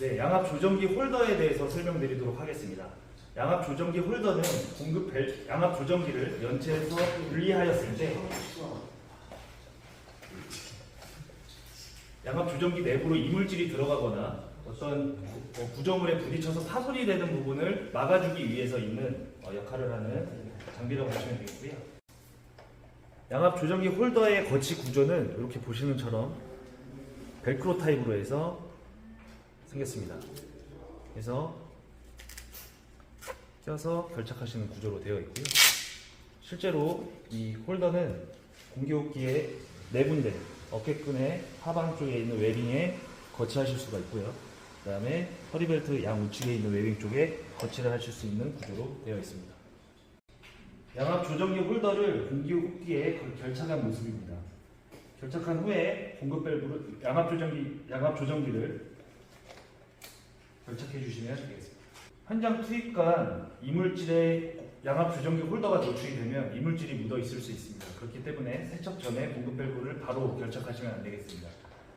네, 양압 조정기 홀더에 대해서 설명드리도록 하겠습니다. 양압 조정기 홀더는 공급 벨, 양압 조정기를 연체해서 분리하였을 때 양압 조정기 내부로 이물질이 들어가거나 어떤 구- 어, 구조물에 부딪혀서 파손이 되는 부분을 막아주기 위해서 있는 어, 역할을 하는 장비라고 보시면 되겠고요. 양압 조정기 홀더의 거치 구조는 이렇게 보시는 처럼 벨크로 타입으로 해서 생겼습니다. 그래서 껴서 결착하시는 구조로 되어 있고요. 실제로 이 홀더는 공기호흡기의 네 군데 어깨끈의 하방 쪽에 있는 웨빙에 거치하실 수가 있고요. 그 다음에 허리벨트 양 우측에 있는 웨빙 쪽에 거치를 하실 수 있는 구조로 되어 있습니다. 양압 조정기 홀더를 공기호흡기에 걸- 결착한 모습입니다. 결착한 후에 공급 밸브를 양압 조정기 양압 조정기를 결착해 주시면 되겠습니다. 현장 투입 간 이물질에 양압 조정기 홀더가 노출이 되면 이물질이 묻어 있을 수 있습니다. 그렇기 때문에 세척 전에 공급 밸브를 바로 결착하시면 안 되겠습니다.